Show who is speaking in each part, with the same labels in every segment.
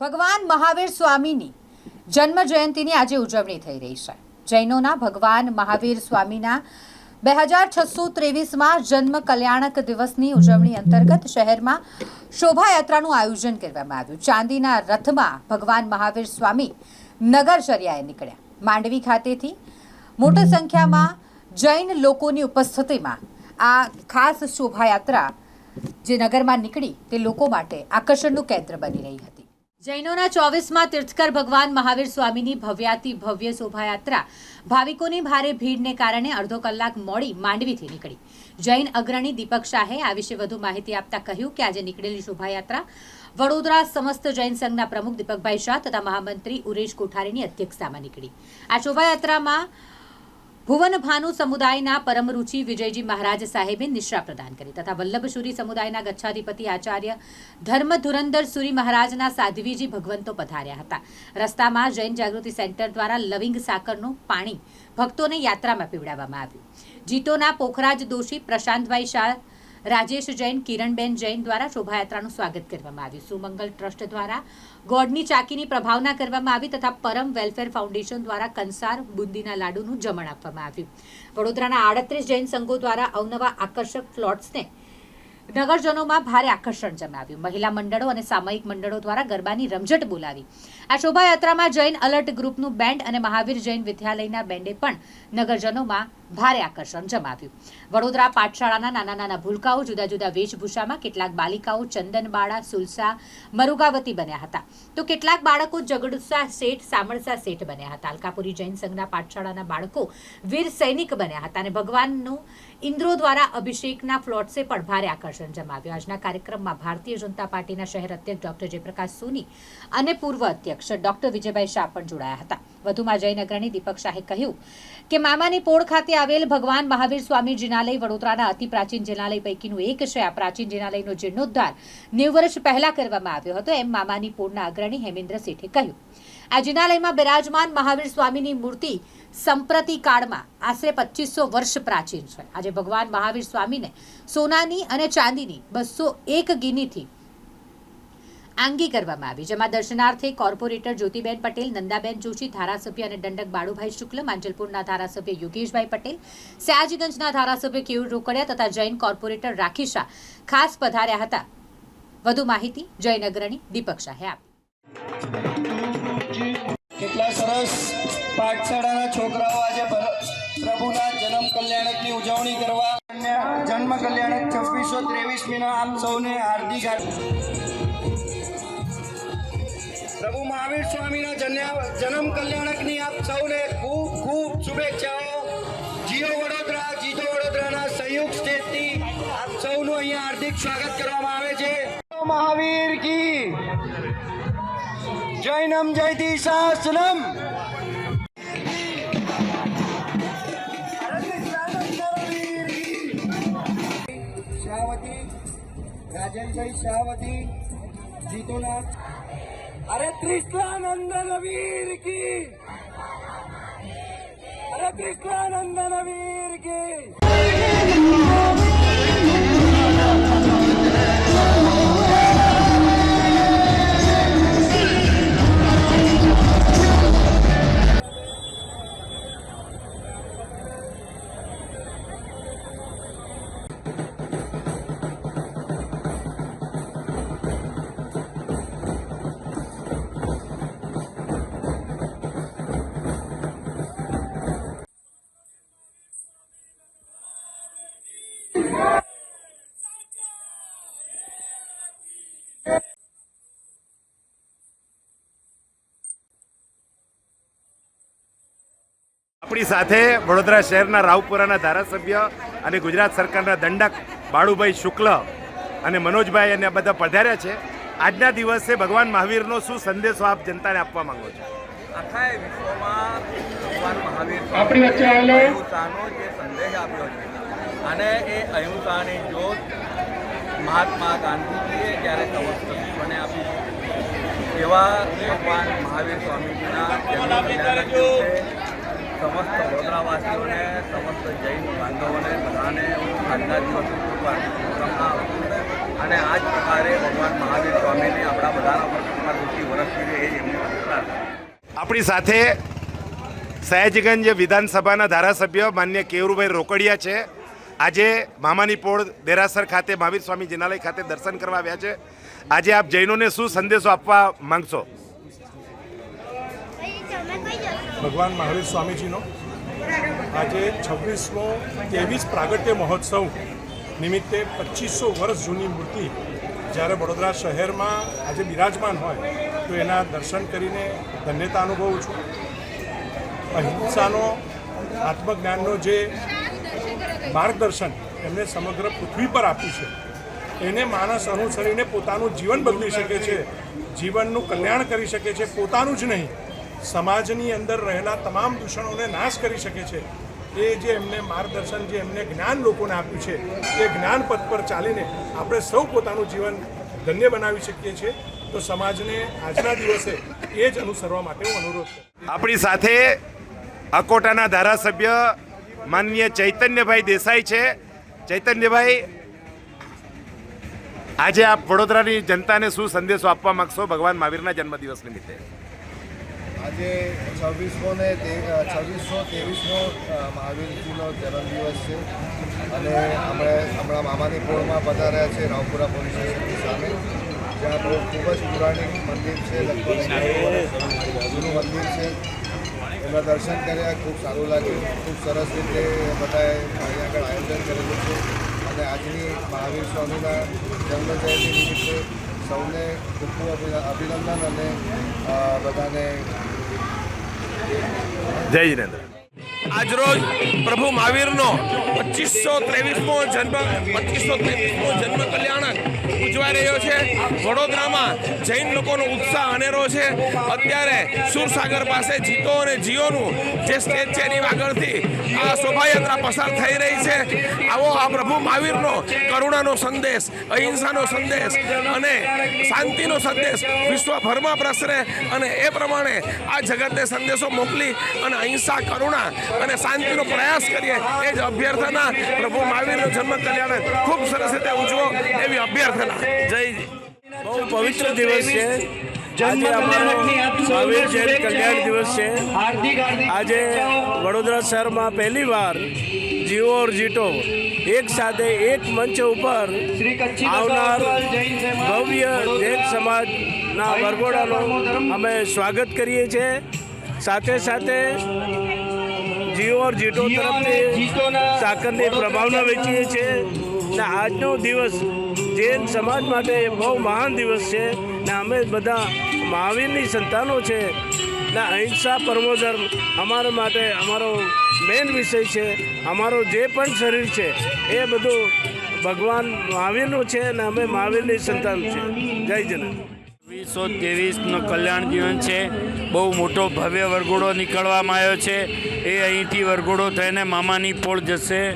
Speaker 1: ભગવાન મહાવીર સ્વામીની જન્મ જયંતિની આજે ઉજવણી થઈ રહી છે. જૈનોના ભગવાન મહાવીર સ્વામીના બે હજાર છસો ત્રેવીસમાં જન્મ કલ્યાણક દિવસની ઉજવણી અંતર્ગત શહેરમાં શોભાયાત્રાનું આયોજન કરવામાં આવ્યું. ચાંદીના રથમાં ભગવાન મહાવીર સ્વામી નગરચર્યાએ નીકળ્યા. માંડવી ખાતેથી મોટી સંખ્યામાં જૈન લોકોની ઉપસ્થિતિમાં આ ખાસ શોભાયાત્રા જે નગરમાં નીકળી તે લોકો માટે આકર્ષણનું કેન્દ્ર બની રહી હતી. જૈનોના ચોવીસમાં તીર્થકર ભગવાન મહાવીર સ્વામીની ભવ્યાતિ ભવ્ય શોભાયાત્રા. ભાવિકોની ભારે ભીડને કારણે અડધો કલાક મોડી માંડવીથી નીકળી. જૈન અગ્રણી દીપક શાહે આ વિશે વધુ માહિતી આપતા કહ્યું કે આજે નીકળેલી શોભાયાત્રા વડોદરા સમસ્ત જૈન સંઘના પ્રમુખ દીપકભાઈ શાહ તથા મહામંત્રી ઉરેશ કોઠારીની અધ્યક્ષતામાં નીકળી. આ શોભાયાત્રામાં ભુવન ભાનુ સમુદાયના પરમરુચિ વિજયજી મહારાજ સાહેબે નિશ્રા પ્રદાન કરી તથા વલ્લભસુરી સમુદાયના ગચ્છાધિપતિ આચાર્ય ધર્મ ધુરંધર સુરી મહારાજના સાધ્વીજી ભગવંતો પધાર્યા હતા. રસ્તામાં જૈન જાગૃતિ સેન્ટર દ્વારા લવિંગ સાકરનું પાણી ભક્તોને યાત્રામાં પીવડાવવામાં આવ્યું. જીતોના પોખરાજ દોશી પ્રશાંતભાઈ શાહ રાજેશ જૈન, કિરણબેન જૈન દ્વારા શોભાયાત્રાનું સ્વાગત કરવામાં આવ્યું. સુમંગલ ટ્રસ્ટ દ્વારા ગોડની ચાકીની પ્રભાવના કરવામાં આવી તથા પરમ વેલફેર ફાઉન્ડેશન દ્વારા કંસાર, બુંદીના લાડુનું જમણ આપવામાં આવ્યું. વડોદરાના આડત્રીસ જૈન સંઘો દ્વારા અવનવા આકર્ષક ફ્લોટ્સને નગરજનોમાં ભારે આકર્ષણ જમાવ્યું. મહિલા મંડળો અને સામયિક મંડળો દ્વારા ગરબાની રમઝટ બોલાવી. આ શોભાયાત્રામાં જૈન અલર્ટ ગ્રુપનું બેન્ડ અને મહાવીર જૈન વિદ્યાલયના બેન્ડે પણ નગરજનોમાં ભારે આકર્ષણ જમાવ્યું. વડોદરા પાઠશાળાના નાના નાના ભૂલકાઓ જુદા જુદા વેશભૂષામાં કેટલાક બાલિકાઓ ચંદનબાળા, સુલસા, મરુગાવતી બન્યા હતા. તો કેટલાક બાળકો જગડુસા શેઠ, સામળસા શેઠ બન્યા હતા. અલકાપુરી જૈન સંઘના પાઠશાળાના બાળકો વીર સૈનિક બન્યા હતા અને ભગવાનનું ઇન્દ્રો દ્વારા અભિષેકના ફ્લોટ્સે પણ ભારે આકર્ષણ જમાવ્યું. આજના કાર્યક્રમમાં ભારતીય જનતા પાર્ટીના શહેર અધ્યક્ષ ડોક્ટર જયપ્રકાશ સોની અને પૂર્વ અધ્યક્ષ ડોક્ટર વિજયભાઈ શાહ પણ જોડાયા હતા. વધુમાં જૈન અગ્રણી દીપક શાહે કહ્યું કે મામાની પોળ ખાતે આવેલ ભગવાન મહાવીર સ્વામી જિનાલય વડોદરાના અતિ પ્રાચીન જિનાલય પૈકીનું એક છે. આ પ્રાચીન જિનાલયનો જીર્ણોદ્ધાર નેવ વર્ષ પહેલા કરવામાં આવ્યો હતો એમ મામાની પોળના અગ્રણી હેમેન્દ્ર શેઠે કહ્યું. આ જિનાલયમાં બિરાજમાન મહાવીર સ્વામીની મૂર્તિ સંપ્રતિ કાળમાં આશરે પચીસો વર્ષ પ્રાચીન છે. આજે ભગવાન મહાવીર સ્વામીને સોનાની અને ચાંદીની બસો એક ગીનીથી આંગી કરવામાં આવી જેમાં દર્શનાર્થે કોર્પોરેટર જ્યોતિબેન પટેલ નંદાબેન જોશી ધારાસભ્ય અને દંડક બાળુભાઈ શુક્લ માંજલપુરના ધારાસભ્ય યોગેશભાઈ પટેલ સયાજીગંજના ધારાસભ્ય કેયુર રોકડિયા તથા જૈન કોર્પોરેટર રાખી શાહ ખાસ પધાર્યા હતા. વધુ માહિતી જૈન અગ્રણી દીપક શાહે આપી.
Speaker 2: કેટલા સરસ પાઠશાળાના છોકરાઓ આજે પ્રભુના જન્મ કલ્યાણકની ઉજવણી કરવા. જન્મ કલ્યાણક છવ્વીસો ત્રેવીસમીના આમ સૌને હાર્દિક હાર્દિક. પ્રભુ મહાવીર સ્વામીના જન્યા- જન્મ કલ્યાણકની આપ સૌને ખૂબ ખૂબ શુભેચ્છાઓ. જીઓ વડોદરા જીતો વડોદરાના સંયુક્ત સ્ટેટથી આપ સૌનું અહીંયા હાર્દિક સ્વાગત કરવામાં આવે છે. મહાવીર કી. જૈનમ જયતિ શાસનમ શાહવતી રાજનભાઈ શાહવતી જીતોનાથ. అరే కృష్ణానందన వీరికి. అరే కృష్ణానందన వీరికి.
Speaker 3: આપણી સાથે વડોદરા શહેરના રાવપુરાના ધારાસભ્ય અને ગુજરાત સરકારના દંડક બાળુભાઈ શુક્લ અને મનોજભાઈ અને આ બધા પધાર્યા છે. આજના દિવસે ભગવાન મહાવીરનો શું સંદેશો આપ જનતાને આપવા માંગો છો?
Speaker 4: આખા વિશ્વમાં ભગવાન મહાવીર
Speaker 2: આપણી વચ્ચે
Speaker 4: અહિંસાનો જે સંદેશ આપ્યો છે અને એ અહિંસાની જ્યોત મહાત્મા ગાંધીજીએ જ્યારે સમસ્ત વિશ્વને આપી એવા ભગવાન મહાવીર સ્વામીજીના જન્મ સમસ્ત વડોદરાવાસીઓને, સમસ્ત જૈન બાંધવોને, બધાને આજના દિવસ અને આ જ પ્રકારે ભગવાન મહાવીર સ્વામીને આપણા બધાના પર કૃપા દૃષ્ટિ વરસતી
Speaker 3: આપણી સાથે સયાજીગંજ વિધાનસભાના ધારાસભ્ય માન્ય કેવરુભાઈ રોકડિયા છે. આજે મામાની પોળ દેરાસર ખાતે મહાવીર સ્વામી જિનાલય ખાતે દર્શન કરવા આવ્યા છે. આજે આપ જૈનોને શું સંદેશો આપવા માંગશો?
Speaker 5: ભગવાન મહાવીર સ્વામીજીનો. આજે છવ્વીસમો ત્રેવીસ પ્રાગટ્ય મહોત્સવ નિમિત્તે પચીસો વર્ષ જૂની મૂર્તિ જ્યારે વડોદરા શહેરમાં આજે બિરાજમાન હોય તો એના દર્શન કરીને ધન્યતા અનુભવું છું. અહિંસાનો, આત્મજ્ઞાનનો જે માર્ગદર્શન એમને સમગ્ર પૃથ્વી પર આપ્યું છે, એને માણસ અનુસરીને પોતાનું જીવન બદલી શકે છે, જીવનનું કલ્યાણ કરી શકે છે, પોતાનું જ નહીં. સમાજની અંદર રહેલા તમામ દૂષણોને નાશ કરી શકે છે. એ જે એમને માર્ગદર્શન, જે એમને જ્ઞાન લોકોને આપ્યું છે, એ જ્ઞાન પથ પર ચાલીને આપણે સૌ પોતાનું જીવન ધન્ય બનાવી શકીએ છીએ. તો સમાજને આજના દિવસે એ જ અનુસરવા માટે હું અનુરોધ
Speaker 3: આપણી સાથે અકોટાના ધારાસભ્ય માનનીય ચૈતન્યભાઈ દેસાઈ છે. ચૈતન્યભાઈ, આજે આપ વડોદરાની જનતાને શું સંદેશો આપવા માંગશો? ભગવાન મહાવીરના જન્મદિવસ નિમિત્તે.
Speaker 6: આજે છવ્વીસમો ને છવ્વીસો ત્રેવીસમો મહાવીરજીનો જન્મદિવસ છે. અને આપણે હમણાં મામાની પોળમાં પધાર્યા છે રાવપુરા પોલીસ સ્ટેશનની સામે, જ્યાં બહુ ખૂબ જ પુરાણિક મંદિર છે, લગભગ જૂનું મંદિર છે. એમના દર્શન કર્યા, ખૂબ સારું લાગ્યું. ખૂબ સરસ રીતે બધાએ અહીં આગળ આયોજન કરેલું છે. અને આજની મહાવીર સ્વામીના જન્મજયંતિ નિમિત્તે સૌને ખૂબ ખૂબ અભિનંદન અને બધાને
Speaker 3: જય જિનેન્દ્ર.
Speaker 7: આજરોજ પ્રભુ મહાવીરનો પચીસો ત્રેવીસમો જન્મ, પચીસો ત્રેવીસમો જન્મ કલ્યાણક ઉજવાઈ રહ્યો છે. વડોદરામાં જૈન લોકોનો ઉત્સાહ અનેરો છે. અત્યારે સુરસાગર પાસે જીતો અને જીઓનું જે સ્ટેજ છે એની આગળથી આ શોભાયાત્રા પસાર થઈ રહી છે. આવો આ પ્રભુ મહાવીરનો કરુણાનો સંદેશ, અહિંસાનો સંદેશ અને શાંતિનો સંદેશ વિશ્વભરમાં પ્રસરે અને એ પ્રમાણે આ જગતને સંદેશો મોકલી અને અહિંસા, કરુણા અને શાંતિનો પ્રયાસ કરીએ એ જ અભ્યર્થના પ્રભુ મહાવીરનો જન્મ કલ્યાણ ખૂબ સરસ રીતે ઉજવો એવી અભ્યર્થના. જય
Speaker 8: બહુ પવિત્ર દિવસ છે. આજે અમારો મહાવીર કલ્યાણ દિવસ છે. આજે વડોદરા શહેરમાં પહેલીવાર જીઓ ઓર જીટો એક સાથે એક મંચ ઉપર આવનાર ભવ્ય જૈન સમાજના વરઘોડાનો અમે સ્વાગત કરીએ છીએ. સાથે સાથે જીઓ ઓર જીટો તરફથી સાકરની પ્રભાવના વેચીએ છીએ. ને આજનો દિવસ જૈન સમાજ માટે બહુ મહાન દિવસ છે. ને અમે બધા મહાવીરની સંતાનો છે. ને, અહિંસા પરમો અમારા માટે અમારો મેઇન વિષય છે. અમારો જે પણ શરીર છે, એ બધું ભગવાન મહાવીરનું છે ને અમે મહાવીરની સંતાન છે જય જનક. વીસો ત્રેવીસનું કલ્યાણ જીવન છે. બહુ મોટો ભવ્ય વરઘોડો નીકળવામાં આવ્યો છે. એ અહીંથી વરઘોડો થઈને મામાની પોળ જશે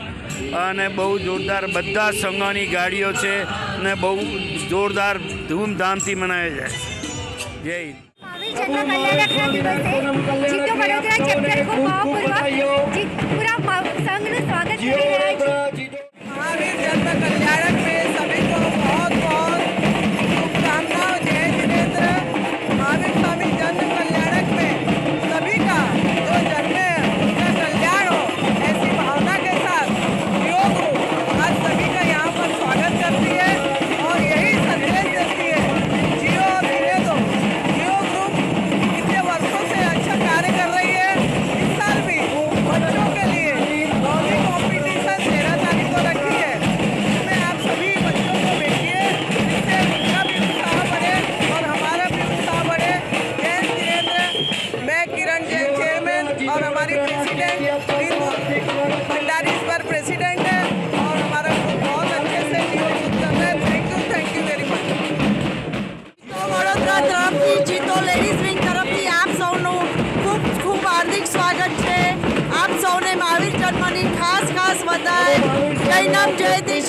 Speaker 8: અને બહુ જોરદાર બધા સંઘોની ગાડીઓ છે અને બહુ જોરદાર ધૂમધામથી મનાવે જાય જય હિન્દ.
Speaker 9: और हमारी प्रेसिडेंट भंडारी इस बार प्रेसिडेंट है और हमारा ग्रुप बहुत अच्छे से जीवन कर रहा है thank you thank you very much તો વડોદરા તરફથી જીતો લેડીઝ વિંગ તરફથી આપ સૌનું ખૂબ ખૂબ હાર્દિક સ્વાગત છે આપ સૌને મહાવીર જન્મની ખાસ ખાસ વધાય જૈનમ જયતી